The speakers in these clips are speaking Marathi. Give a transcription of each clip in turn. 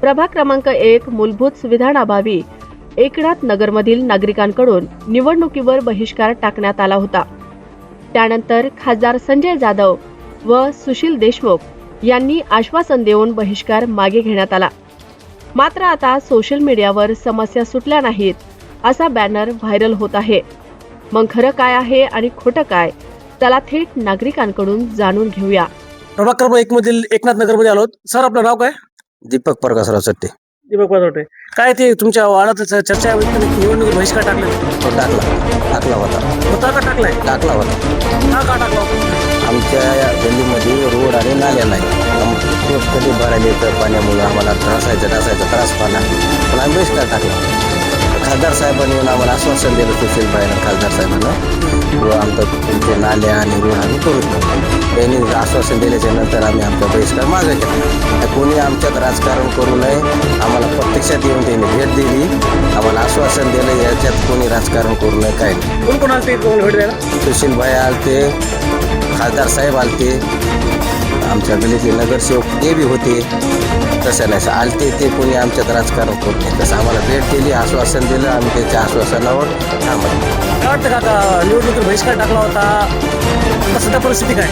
प्रभाग क्रमांक एक मूलभूत सुविधांअभावी एकनाथ नगरमधील नागरिकांकडून निवडणुकीवर बहिष्कार टाकण्यात आला होता. त्यानंतर खासदार संजय जाधव व सुशील देशमुख यांनी आश्वासन देऊन बहिष्कार मागे घेण्यात आला. मात्र आता सोशल मीडियावर समस्या सुटल्या नाहीत असा बॅनर व्हायरल होत आहे. मग खरं काय आहे आणि खोटं काय त्याला थेट नागरिकांकडून जाणून घेऊया. प्रभाग क्रमांक एक मधील एकनाथ नगरमध्ये आलो सर आपलं नाव काय? दीपक प्रकाशराव चट्टे दीपक पाचवटे काय ते तुमच्या वार्डात च- चर्चा आहे निवडणूक बहिष्कार टाकले? तो टाकला. टाकला होता. होता का टाकलाय? टाकला होता. का का टाकला? आमच्या या गल्लीमध्ये रोड आणि नाल्या नाही. रोज कधी भरायला येतं? पाण्यामुळे आम्हाला त्रासायचा त्रासायचा त्रास पाला पण आम्ही बहिष्कार टाकला. खासदार साहेबांनी येऊन आम्हाला आश्वासन दिलं सुशील भाईनं खासदार साहेबांना. व आमचं तुमचे नाल्या आणि रोड आम्ही करू त्यांनी आश्वासन दिल्याच्या नंतर आम्ही आमचा बहिष्कार मागे घेतला कोणी आमच्यात राजकारण करू नये आम्हाला प्रत्यक्षात येऊन त्यांनी भेट दिली. आम्हाला आश्वासन दिलं याच्यात कोणी राजकारण करू नये काय नाही. कोण कोण आलते? भेट द्यायला? सुशील भाई आलते खासदार साहेब आलते. आमच्या गलीतले नगरसेवक ते बी होते. तसं नाही आलते ते कोणी आमच्यात राजकारण करू नये तसं आम्हाला भेट दिली आश्वासन दिलं आम्ही त्याच्या आश्वासनावर थांबलो. काय वाटतं काका निवडणुकीत बहिष्कार टाकला होता? आता सध्या परिस्थिती काय?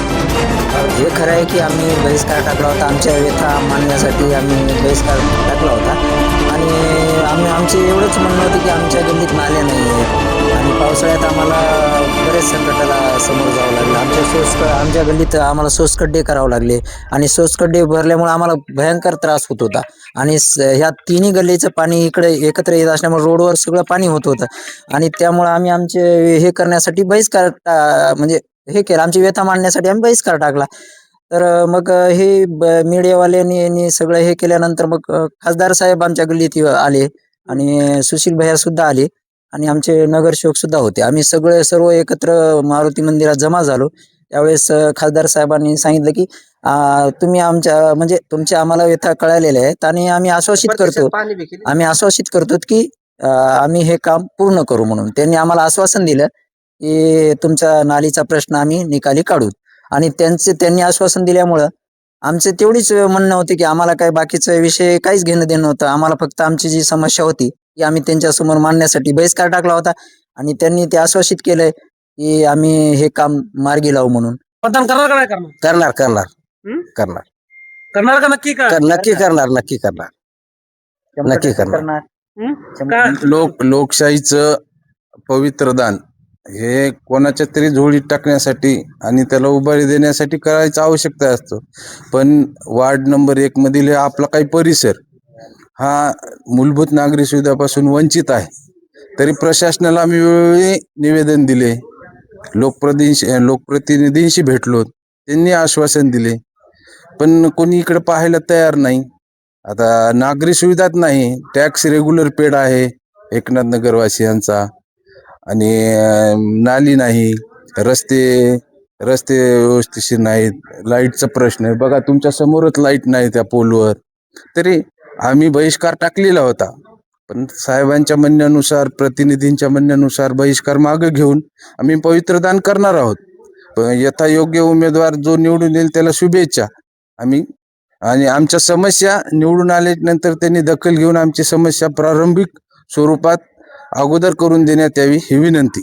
हे खरं आहे की आम्ही बहिष्कार टाकला होता. आमच्या व्यथा मांडण्यासाठी आम्ही बहिष्कार टाकला होता. आणि आम्ही आमचे एवढंच म्हणणं होतं की आमच्या गल्लीत नाल्या नाही आहेत आणि पावसाळ्यात आम्हाला बऱ्याच संकटाला समोर जावं लागलं. आमच्या सोसक आमच्या गल्लीत आम्हाला सोसखड्डे करावं लागले. आणि सोसखड्डे भरल्यामुळे आम्हाला भयंकर त्रास होत होता. आणि ह्या तिन्ही गल्लीचं पाणी इकडे एकत्र येत असल्यामुळे रोडवर सगळं पाणी होत होतं. आणि त्यामुळं आम्ही आमचे हे करण्यासाठी बहिष्कार म्हणजे हे केलं. आमची व्यथा मांडण्यासाठी आम्ही बहिष्कार टाकला. तर मग हे मीडियावाल्यांनी सगळं हे केल्यानंतर मग खासदार साहेब आमच्या गल्लीत आले. आणि सुशील भैया सुद्धा आले. आणि आमचे नगरसेवक सुद्धा होते. आम्ही सगळे सर्व एकत्र मारुती मंदिरात जमा झालो. त्यावेळेस खासदार साहेबांनी सांगितलं की तुम्ही आमच्या म्हणजे तुमच्या आम्हाला व्यथा कळालेल्या आहेत आणि आम्ही आश्वासित करतो आम्ही आश्वासित करतो की आम्ही हे काम पूर्ण करू म्हणून. त्यांनी आम्हाला आश्वासन दिलं की तुमचा नालीचा प्रश्न आम्ही निकाली काढू. आणि त्यांचे त्यांनी आश्वासन दिल्यामुळं आमचे तेवढीच म्हणणं होते की आम्हाला काय बाकीचा विषय काहीच घेणं देणं होतं आम्हाला फक्त आमची जी समस्या होती ती आम्ही त्यांच्यासमोर मांडण्यासाठी बहिष्कार टाकला होता आणि त्यांनी ते आश्वासित केलंय की आम्ही हे काम मार्गी लावू म्हणून. मतदान करणार का नाही करणार? करणार करणार? करणार. करणार का नक्की का? कर- नक्की करणार नक्की करणार. नक्की करणार. का? लोक लोकशाहीचं पवित्र दान हे कोणाच्या तरी झोळीत टाकण्यासाठी आणि त्याला उभारी देण्यासाठी करायचं आवश्यकता असतं. पण वार्ड नंबर एक मधील हे आपला काही परिसर हा मूलभूत नागरी सुविधापासून वंचित आहे. तरी प्रशासनाला आम्ही वेळोवेळी निवेदन दिले. लोकप्रतिनिधी लोकप्रतिनिधींशी भेटलो. त्यांनी आश्वासन दिले. पण कोणी इकडे पाहायला तयार नाही. आता नागरी सुविधाच नाही. टॅक्स रेग्युलर पेड आहे एकनाथ नगरवासियांचा. आणि नाली नाही. रस्ते रस्ते व्यवस्थितशीर नाहीत. लाईटचा प्रश्न आहे. बघा तुमच्या समोरच लाइट नाही त्या पोलवर. तरी आम्ही बहिष्कार टाकलेला होता. पण साहेबांच्या म्हणण्यानुसार प्रतिनिधींच्या म्हणण्यानुसार बहिष्कार मागे घेऊन आम्ही पवित्र दान करणार आहोत. पण यथायोग्य उमेदवार जो निवडून येईल त्याला शुभेच्छा. आम्ही आणि आमच्या समस्या निवडून आल्यानंतर त्यांनी दखल घेऊन आमची समस्या प्रारंभिक स्वरूपात अगोदर करून देण्यात यावी ही विनंती.